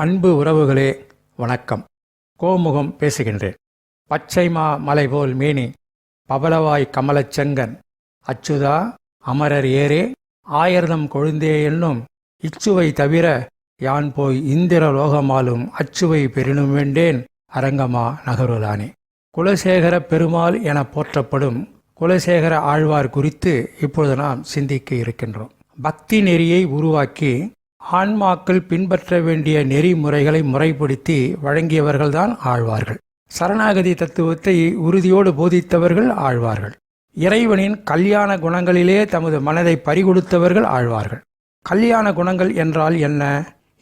அன்பு உறவுகளே வணக்கம். கோமுகம் பேசுகின்றேன். பச்சைமா மலை போல் மேனி பவளவாய் கமலச்செங்கன் அச்சுதா அமரர் ஏரே ஆயிரதம் கொழுந்தே என்னும் இச்சுவை தவிர யான் போய் இந்திர லோகமாலும் அச்சுவை பெறினும் வேண்டேன் அரங்கமா நகருதானே குலசேகர பெருமாள் என போற்றப்படும் குலசேகர ஆழ்வார் குறித்து இப்பொழுது நாம் சிந்திக்க இருக்கின்றோம். பக்தி நெறியை உருவாக்கி ஆன்மாக்கள் பின்பற்ற வேண்டிய நெறிமுறைகளை முறைப்படுத்தி வழங்கியவர்கள்தான் ஆழ்வார்கள். சரணாகதி தத்துவத்தை உறுதியோடு போதித்தவர்கள் ஆழ்வார்கள். இறைவனின் கல்யாண குணங்களிலே தமது மனதை பறிகொடுத்தவர்கள் ஆழ்வார்கள். கல்யாண குணங்கள் என்றால் என்ன?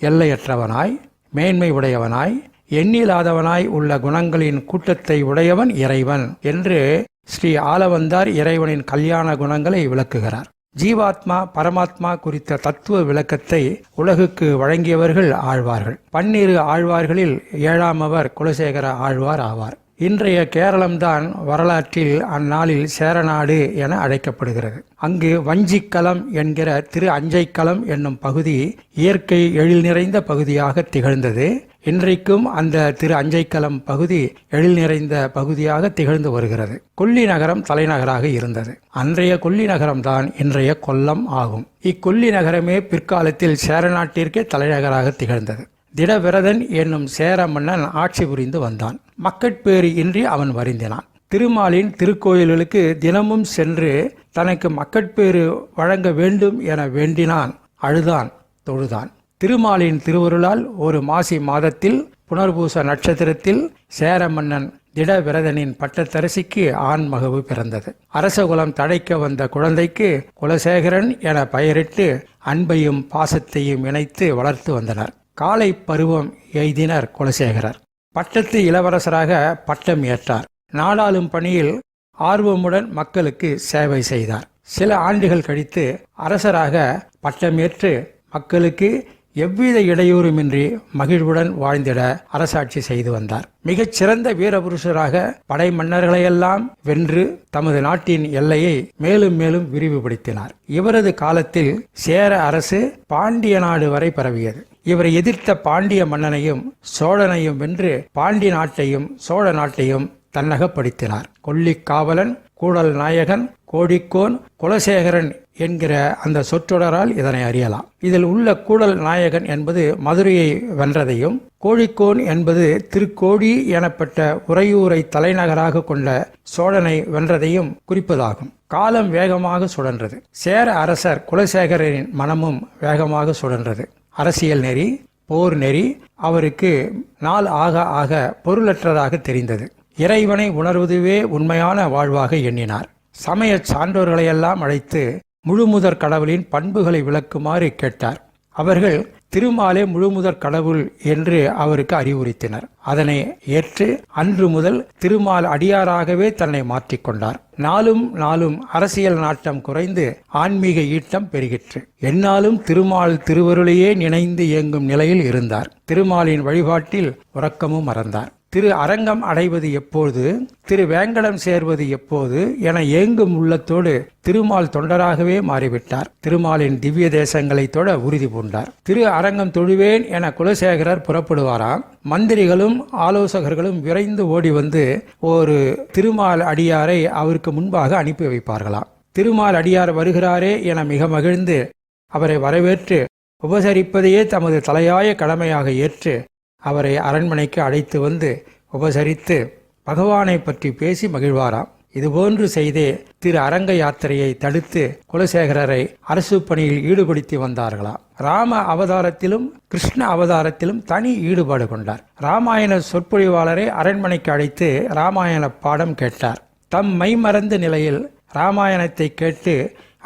எல்லையற்றவனாய் மேன்மை உடையவனாய் எண்ணிலாதவனாய் உள்ள குணங்களின் கூட்டத்தை உடையவன் இறைவன் என்று ஸ்ரீ ஆலவந்தார் இறைவனின் கல்யாண குணங்களை விளக்குகிறார். ஜீவாத்மா பரமாத்மா குறித்த தத்துவ விளக்கத்தை உலகுக்கு வழங்கியவர்கள் ஆழ்வார்கள். பன்னிரு ஆழ்வார்களில் ஏழாமவர் குலசேகர ஆழ்வார் ஆவார். இன்றைய கேரளம்தான் வரலாற்றில் அந்நாளில் சேரநாடு என அழைக்கப்படுகிறது. அங்கு வஞ்சிக்கலம் என்கிற திரு அஞ்சைக்கலம் என்னும் பகுதி இயற்கை எழில் நிறைந்த பகுதியாக திகழ்ந்தது. இன்றைக்கும் அந்த திரு அஞ்சைக்கலம் பகுதி எழில் நிறைந்த பகுதியாக திகழ்ந்து வருகிறது. கொல்லி நகரம் தலைநகராக இருந்தது. அன்றைய கொல்லி நகரம்தான் இன்றைய கொல்லம் ஆகும். இக்கொல்லி நகரமே பிற்காலத்தில் சேரநாட்டிற்கே தலைநகராக திகழ்ந்தது. திடவிரதன் என்னும் சேர மன்னன் ஆட்சி புரிந்து வந்தான். மக்கட்பேறு இன்றி அவன் வருந்தினான். திருமாலின் திருக்கோயில்களுக்கு தினமும் சென்று தனக்கு மக்கட்பேறு வழங்க வேண்டும் என வேண்டினான் அழுதான் தொழுதான். திருமாலின் திருவருளால் ஒரு மாசி மாதத்தில் புனர்பூச நட்சத்திரத்தில் சேர மன்னன் திடவிரதனின் பட்டத்தரசிக்கு ஆண் மகவு பிறந்தது. அரசகுலம் தழைக்க வந்த குழந்தைக்கு குலசேகரன் என பெயரிட்டு அன்பையும் பாசத்தையும் இணைத்து வளர்த்து வந்தனர். காலை பருவம் எய்தினர் குலசேகரர். பட்டத்து இளவரசராக பட்டம் ஏற்றார். நாடாளும் பணியில் ஆர்வமுடன் மக்களுக்கு சேவை செய்தார். சில ஆண்டுகள் கழித்து அரசராக பட்டமேற்று மக்களுக்கு எவ்வித இடையூறுமின்றி மகிழ்வுடன் வாழ்ந்திட அரசாட்சி செய்து வந்தார். மிகச் சிறந்த வீரபுருஷராக படை மன்னர்களையெல்லாம் வென்று தமது நாட்டின் எல்லையை மேலும் மேலும் விரிவுபடுத்தினார். இவரது காலத்தில் சேர அரசு பாண்டிய நாடு வரை பரவியது. இவரை எதிர்த்த பாண்டிய மன்னனையும் சோழனையும் வென்று பாண்டி நாட்டையும் சோழ நாட்டையும் தன்னகப்படுத்தினார். கொல்லிக்காவலன் கூடல் நாயகன் கோடிக்கோன் குலசேகரன் என்கிற அந்த சொற்றொடரால் இதனை அறியலாம். இதில் உள்ள கூடல் நாயகன் என்பது மதுரையை வென்றதையும் கோழிக்கோன் என்பது திருக்கோழி எனப்பட்ட உறையூரை தலைநகராக கொண்ட சோழனை வென்றதையும் குறிப்பதாகும். காலம் வேகமாக சுழன்றது. சேர அரசர் குலசேகரின் மனமும் வேகமாக சுழன்றது. அரசியல் நெறி போர் நெறி அவருக்கு நாள் ஆக ஆக பொருளற்றதாக தெரிந்தது. இறைவனை உணர்வதுவே உண்மையான வாழ்வாக எண்ணினார். சமய சான்றோர்களையெல்லாம் அழைத்து முழுமுதற் கடவுளின் பண்புகளை விளக்குமாறு கேட்டார். அவர்கள் திருமாலே முழுமுதற் கடவுள் என்று அவருக்கு அறிவுறுத்தினர். அதனை ஏற்று அன்று முதல் திருமால் அடியாராகவே தன்னை மாற்றிக்கொண்டார் நாளும் நாளும் அரசியல் நாட்டம் குறைந்து ஆன்மீக ஈட்டம் பெருகிற்று. என்னாலும் திருமால் திருவருளையே நினைந்து இயங்கும் நிலையில் இருந்தார். திருமாலின் வழிபாட்டில் உறக்கமும் மறந்தார். திரு அரங்கம் அடைவது எப்போது? திரு வேங்கடம் சேர்வது எப்போது? என ஏங்கும் உள்ளத்தோடு திருமால் தொண்டராகவே மாறிவிட்டார். திருமாலின் திவ்ய தேசங்களை தொட உறுதி பூண்டார். திரு அரங்கம் தொழுவேன் என குலசேகரர் புறப்படுவாராம் மந்திரிகளும் ஆலோசகர்களும் விரைந்து ஓடி வந்து ஒரு திருமால் அடியாரை அவருக்கு முன்பாக அனுப்பி வைப்பார்களாம் திருமால் அடியார் வருகிறாரே என மிக மகிழ்ந்து அவரை வரவேற்று உபசரிப்பதையே தமது தலையாய கடமையாக ஏற்று அவரை அரண்மனைக்கு அழைத்து வந்து உபசரித்து பகவானை பற்றி பேசி மகிழ்வாராம். இதுபோன்று செய்தே திரு அரங்க யாத்திரையை தடுத்து குலசேகரரை அரசு பணியில் ஈடுபடுத்தி வந்தார்களாம். ராம அவதாரத்திலும் கிருஷ்ண அவதாரத்திலும் தனி ஈடுபாடு கொண்டார். ராமாயண சொற்பொழிவாளரை அரண்மனைக்கு அழைத்து ராமாயண பாடம் கேட்டார். தம் மைமறந்த நிலையில் ராமாயணத்தை கேட்டு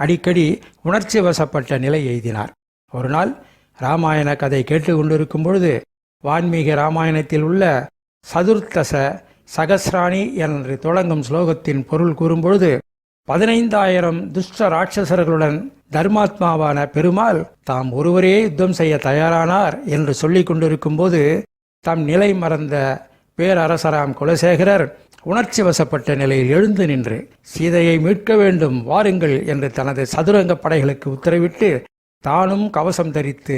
அடிக்கடி உணர்ச்சி வசப்பட்ட நிலை எய்தினார். ஒரு நாள் ராமாயண கதை கேட்டு கொண்டிருக்கும் பொழுது வான்மீக ராமாயணத்தில் உள்ள சதுர்த்தச சகசிராணி என்று தொடங்கும் ஸ்லோகத்தின் பொருள் கூறும்பொழுது பதினைந்தாயிரம் துஷ்ட ராட்சசர்களுடன் தர்மாத்மாவான பெருமாள் தாம் ஒருவரே யுத்தம் செய்ய தயாரானார் என்று சொல்லிக் கொண்டிருக்கும் போது தம் நிலை மறந்த பேரரசராம் குலசேகரர் உணர்ச்சி வசப்பட்ட நிலையில் எழுந்து நின்று சீதையை மீட்க வேண்டும் வாருங்கள் என்று தனது சதுரங்க படைகளுக்கு உத்தரவிட்டு தானும் கவசம் தரித்து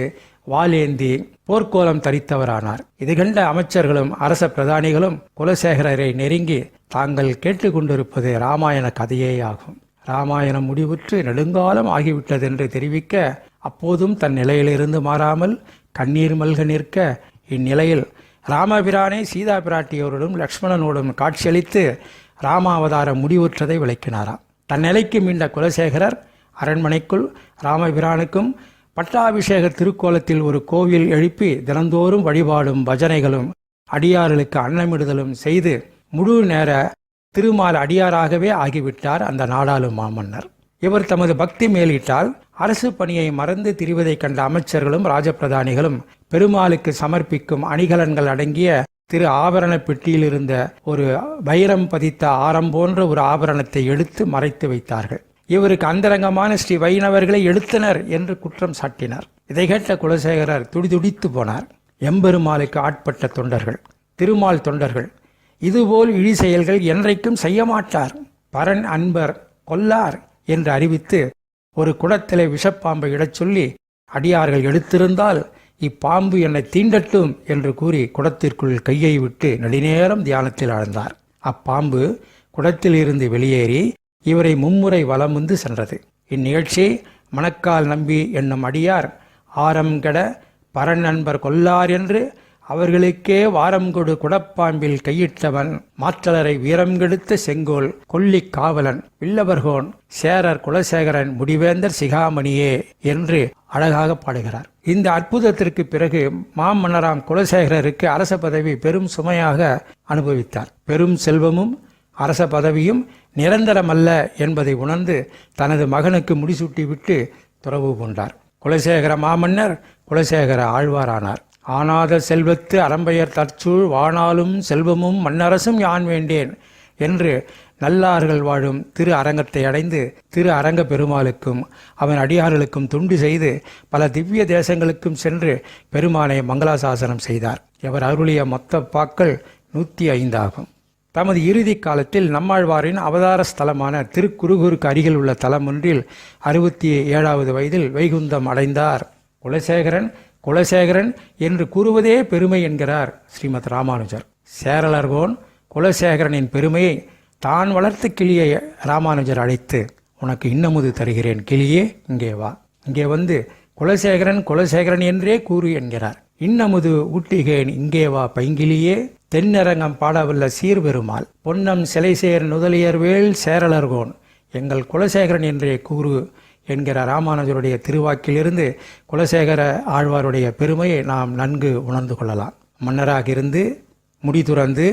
வாலேந்தி போர்க்கோலம் தரித்தவரானார். இது கண்ட அமைச்சர்களும் அரச பிரதானிகளும் குலசேகரரை நெருங்கி தாங்கள் கேட்டுக்கொண்டிருப்பது ராமாயண கதையேயாகும். ராமாயணம் முடிவுற்று நெடுங்காலம் ஆகிவிட்டதென்று தெரிவிக்க அப்போதும் தன் நிலையிலிருந்து மாறாமல் கண்ணீர் மல்க நிற்க இந்நிலையில் ராமபிரானே சீதா பிராட்டியோருடன் லக்ஷ்மணனோடும் காட்சியளித்து ராமாவதாரம் முடிவுற்றதை விளக்கினாராம். தன் நிலைக்கு மீண்ட குலசேகரர் அரண்மனைக்குள் ராமபிரானுக்கும் பட்டாபிஷேக திருக்கோலத்தில் ஒரு கோவில் எழுப்பி தினந்தோறும் வழிபாடும் பஜனைகளும் அடியார்களுக்கு அன்னமிடுதலும் செய்து முழு நேர திருமால் அடியாராகவே ஆகிவிட்டார் அந்த நாடாளும் மாமன்னர். இவர் தமது பக்தி மேலிட்டால் அரசு பணியை மறந்து திரிவதைக் கண்ட அமைச்சர்களும் ராஜபிரதானிகளும் பெருமாளுக்கு சமர்ப்பிக்கும் அணிகலன்கள் அடங்கிய திரு ஆபரண பெட்டியில் இருந்த ஒரு வைரம் பதித்த ஆரம் போன்ற ஒரு ஆபரணத்தை எடுத்து மறைத்து வைத்தார்கள். இவருக்கு அந்தரங்கமான ஸ்ரீ வைணவர்களை எடுத்தனர் என்று குற்றம் சாட்டினார். இதை கேட்ட குலசேகரர் துடிதுடித்து போனார். எம்பெருமாளுக்கு ஆட்பட்ட தொண்டர்கள் திருமால் தொண்டர்கள் இதுபோல் இழி செயல்கள் என்றைக்கும் செய்ய மாட்டார். பரன் அன்பர் கொல்லார் என்று அறிவித்து ஒரு குடத்திலே விஷப்பாம்பை இடச் சொல்லி அடியார்கள் எடுத்திருந்தால் இப்பாம்பு என்னை தீண்டட்டும் என்று கூறி குடத்திற்குள் கையை விட்டு நெடுநேரம் தியானத்தில் ஆழ்ந்தார். அப்பாம்பு குடத்திலிருந்து வெளியேறி இவரை மும்முறை வலம் வந்து சென்றது. இந்நிகழ்ச்சி மணக்கால் நம்பி என்னும் அடியார் ஆரம் கெட பரன் நண்பர் கொல்லார் என்று அவர்களுக்கே வாரம் கொடு குடப்பாம்பில் கையிட்டவன் மாற்றலரை வீரம் கெடுத்த செங்கோல் கொல்லிக் காவலன் வில்லவர்கோன் சேரர் குலசேகரன் முடிவேந்தர் சிகாமணியே என்று அழகாக பாடுகிறார். இந்த அற்புதத்திற்கு பிறகு மாமன்னராம் குலசேகரருக்கு அரச பதவி பெரும் சுமையாக அனுபவித்தார். பெரும் செல்வமும் அரச பதவியும் நிரந்தரமல்ல என்பதை உணர்ந்து தனது மகனுக்கு முடிசூட்டிவிட்டு துறவு கொண்டார். குலசேகர மாமன்னர் குலசேகர ஆழ்வாரானார். ஆனாத செல்வத்து அறம்பெயர் தற்சூழ் வானாலும் செல்வமும் மன்னரசும் யான் வேண்டேன் என்று நல்லார்கள் வாழும் திரு அரங்கத்தை அடைந்து திரு அரங்க பெருமாளுக்கும் அவன் அடியார்களுக்கும் துண்டு செய்து பல திவ்ய தேசங்களுக்கும் சென்று பெருமானை மங்களாசாசனம் செய்தார். இவர் அருளிய மொத்த பாக்கள் நூற்றி ஐந்தாகும். தமது இறுதி காலத்தில் நம்மாழ்வாரின் அவதார ஸ்தலமான திருக்குறுகூருக்கு அருகில் உள்ள தலம் ஒன்றில் அறுபத்தி ஏழாவது வயதில் வைகுந்தம் அடைந்தார். குலசேகரன் குலசேகரன் என்று கூறுவதே பெருமை என்கிறார் ஸ்ரீமத் ராமானுஜர். சேரலர்கோன் குலசேகரனின் பெருமையை தான் வளர்த்து கிளியை ராமானுஜர் அழைத்து உனக்கு இன்னமுது தருகிறேன் கிளியே இங்கே வா. இங்கே வந்து குலசேகரன் குலசேகரன் என்றே கூறு என்கிறார். இன்னமுது ஊட்டிகேன் இங்கே வா பைங்கிலியே. தென்னரங்கம் பாடவல்ல சீர்பெருமாள். பொன்னம் சிலைசேர் நுதலியர்வேல் சேரலர்கோன். எங்கள் குலசேகரன் என்றே கூறு என்கிற ராமானுஜருடைய திருவாக்கிலிருந்து குலசேகர ஆழ்வாருடைய பெருமையை நாம் நன்கு உணர்ந்து கொள்ளலாம். மன்னராக இருந்து முடி துறந்து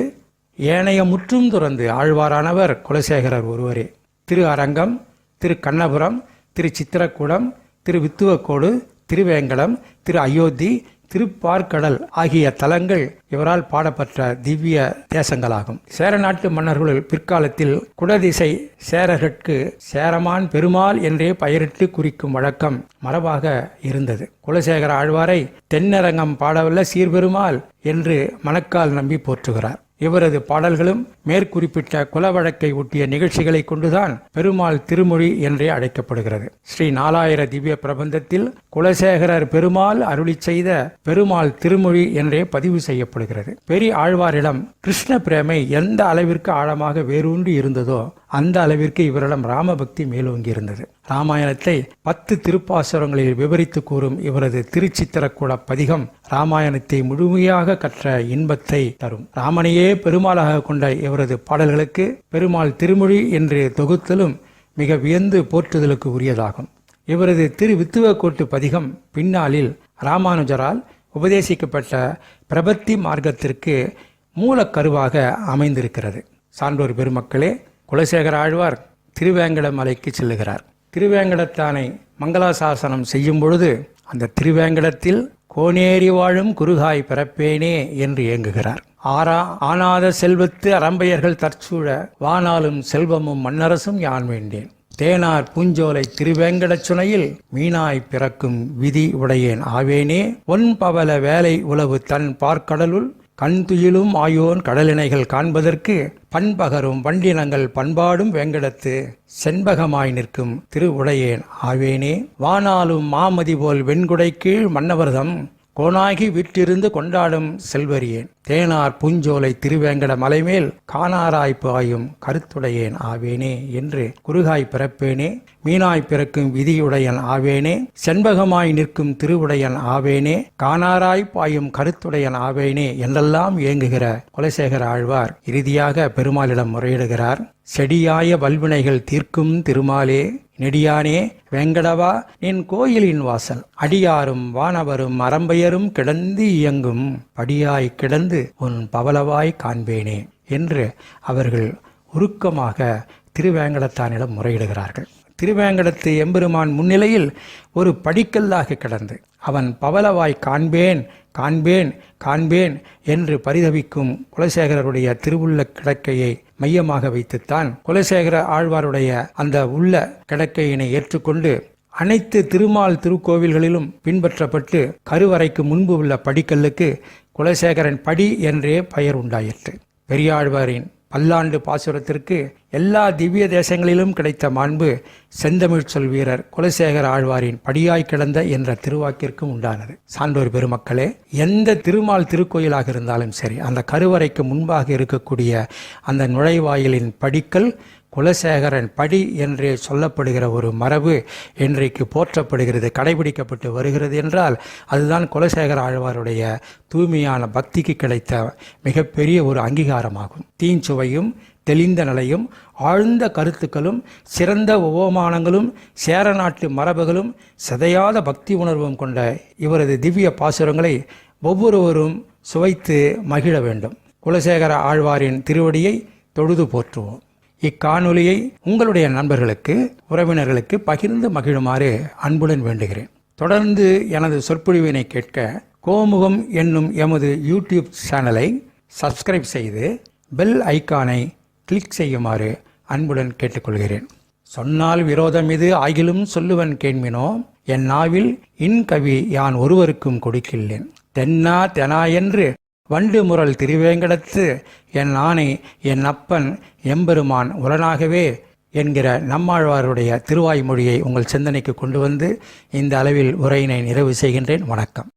ஏனைய முற்றும் துறந்து ஆழ்வாரானவர் குலசேகரர் ஒருவரே. திரு அரங்கம் திரு கண்ணபுரம் திரு சித்திரக்கூடம் திரு வித்துவக்கோடு திருவேங்கடம் திரு அயோத்தி திருப்பார்கடல் ஆகிய தலங்கள் இவரால் பாடப்பட்ட திவ்ய தேசங்களாகும். சேர நாட்டு மன்னர்களுள் பிற்காலத்தில் குடதிசை சேரர்கட்கு சேரமான் பெருமாள் என்றே பெயரிட்டு குறிக்கும் வழக்கம் மரபாக இருந்தது. குலசேகர ஆழ்வாரை தென்னரங்கம் பாடவல்ல சீர்பெருமாள் என்று மணக்கால் நம்பி போற்றுகிறார். இவரது பாடல்களும் மேற்குறிப்பிட்ட குல வழக்கை ஒட்டிய நிகழ்ச்சிகளை கொண்டுதான் பெருமாள் திருமொழி என்றே அழைக்கப்படுகிறது. ஸ்ரீ நாலாயிர திவ்ய பிரபந்தத்தில் குலசேகரர் பெருமாள் அருளி செய்த பெருமாள் திருமொழி என்றே பதிவு செய்யப்படுகிறது. பெரிய ஆழ்வாரிடம் கிருஷ்ண பிரேமை எந்த அளவிற்கு ஆழமாக வேரூன்றி இருந்ததோ அந்த அளவிற்கு இவரிடம் ராமபக்தி மேலோங்கி இருந்தது ராமாயணத்தை பத்து திருப்பாசுரங்களில் விவரித்து கூறும் இவரது திருச்சித்திரக்கூட பதிகம் ராமாயணத்தை முழுமையாக கற்ற இன்பத்தை தரும். ராமனையே பெருமாளாக கொண்ட இவரது பாடல்களுக்கு பெருமாள் திருமொழி என்று தொகுத்தலும் மிக வியந்து போற்றுதலுக்கு உரியதாகும். இவரது திரு வித்துவக்கோட்டு பதிகம் பின்னாளில் ராமானுஜரால் உபதேசிக்கப்பட்ட பிரபத்தி மார்க்கத்திற்கு மூலக்கருவாக அமைந்திருக்கிறது. சான்றோர் பெருமக்களே குலசேகர ஆழ்வார் திருவேங்கட மலைக்கு செல்லுகிறார். திருவேங்கடத்தானை மங்களாசாசனம் செய்யும் பொழுது அந்த திருவேங்கடத்தில் கோனேறி வாழும் குருகாய் பிறப்பேனே என்று ஏங்குகிறார் ஆரா ஆனாத செல்வத்து அரம்பையர்கள் தற்சூழ வானாலும் செல்வமும் மன்னரசும் யான் வேண்டேன். தேனார் பூஞ்சோலை திருவேங்கடச் சுனையில் மீனாய் பிறக்கும் விதி உடையேன் ஆவேனே. ஒன் பவல வேலை உளவு தன் பார்க்கடலுள் கண்துயிலும் ஆயோன் கடலினைகள் காண்பதற்கு பண்பகரும் வண்டினங்கள் பண்பாடும் வேங்கடத்து செண்பகமாய் நிற்கும் திருவுடையேன். ஆவேனே வானாலும் மாமதி போல் வெண்குடை கீழ் மன்னவர்தம் கோனாகி வீட்டிருந்து கொண்டாடும் செல்வரியேன். தேனார் பூஞ்சோலை திருவேங்கட மலைமேல் காணாராய் பாயும் கருத்துடையேன் ஆவேனே என்று குறுகாய் பிறப்பேனே. மீனாய் பிறக்கும் விதியுடையன் ஆவேனே. செண்பகமாய் நிற்கும் திருவுடையன் ஆவேனே. காணாராய் பாயும் கருத்துடையன் ஆவேனே என்றெல்லாம் இயங்குகிற குலசேகர ஆழ்வார் இறுதியாக பெருமாளிடம் முறையிடுகிறார் செடியாய வல்வினைகள் தீர்க்கும் திருமாலே நெடியானே வெங்கடவா என் கோயிலின் வாசல். அடியாரும் வானவரும் அரம்பையரும் கிடந்து இயங்கும். படியாய் கிடந்து உன் பவலவாய் காண்பேனே என்று அவர்கள் உருக்கமாக திருவேங்கடத்தானிடம் முறையிடுகிறார்கள். திருவேங்கடத்து எம்பெருமான் முன்னிலையில் ஒரு படிக்கல்லாக கிடந்து அவன் பவலவாய் காண்பேன் காண்பேன் காண்பேன் என்று பரிதவிக்கும் குலசேகரருடைய திருவுள்ள கிடக்கையை மையமாக வைத்துத்தான் குலசேகர ஆழ்வாருடைய அந்த உள்ள கிடக்கையினை ஏற்றுக்கொண்டு அனைத்து திருமால் திருக்கோவில்களிலும் பின்பற்றப்பட்டு கருவறைக்கு முன்பு உள்ள படிக்கல்லுக்கு குலசேகரன் படி என்றே பெயர் உண்டாயிற்று. பெரியாழ்வாரின் பல்லாண்டு பாசுரத்திற்கு எல்லா திவ்ய தேசங்களிலும் கிடைத்த மாண்பு செந்தமிழ் சொல் வீரர் குலசேகர ஆழ்வாரின் படியாய் கிடந்த என்ற திருவாக்கிற்கும் உண்டானது. சான்றோர் பெருமக்களே எந்த திருமால் திருக்கோயிலாக இருந்தாலும் சரி அந்த கருவறைக்கு முன்பாக இருக்கக்கூடிய அந்த நுழைவாயிலின் படிக்கல் குலசேகரன் படி என்றே சொல்லப்படுகிற ஒரு மரபு இன்றைக்கு போற்றப்படுகிறது கடைபிடிக்கப்பட்டு வருகிறது என்றால் அதுதான் குலசேகர ஆழ்வாருடைய தூய்மையான பக்திக்கு கிடைத்த மிகப்பெரிய ஒரு அங்கீகாரமாகும். தீஞ்சுவையும் தெளிந்த நிலையும் ஆழ்ந்த கருத்துக்களும் சிறந்த உபமானங்களும் சேர நாட்டு மரபுகளும் சிதையாத பக்தி உணர்வும் கொண்ட இவரது திவ்ய பாசுரங்களை ஒவ்வொருவரும் சுவைத்து மகிழ வேண்டும். குலசேகர ஆழ்வாரின் திருவடியை தொழுது போற்றுவோம். இக்காணொலியை உங்களுடைய நண்பர்களுக்கு உறவினர்களுக்கு பகிர்ந்து மகிழுமாறு அன்புடன் வேண்டுகிறேன். தொடர்ந்து எனது சொற்பொழிவினை கேட்க கோமுகம் என்னும் எமது யூடியூப் சேனலை சப்ஸ்கிரைப் செய்து பெல் ஐக்கானை கிளிக் செய்யுமாறு அன்புடன் கேட்டுக்கொள்கிறேன். சொன்னால் விரோதம் இது ஆகிலும் சொல்லுவன் கேண்மினோ என் நாவில் இன்கவி யான் ஒருவருக்கும் கொடுக்கில்லேன். தென்னா தெனா என்று வண்டு முரல் திருவேங்கடத்து என் ஆணை என் அப்பன் எம்பெருமான் உலனாகவே என்கிற நம்மாழ்வாருடைய திருவாய்மொழியை உங்கள் சிந்தனைக்கு கொண்டு வந்து இந்த அளவில் உரையினை நிறைவு செய்கின்றேன். வணக்கம்.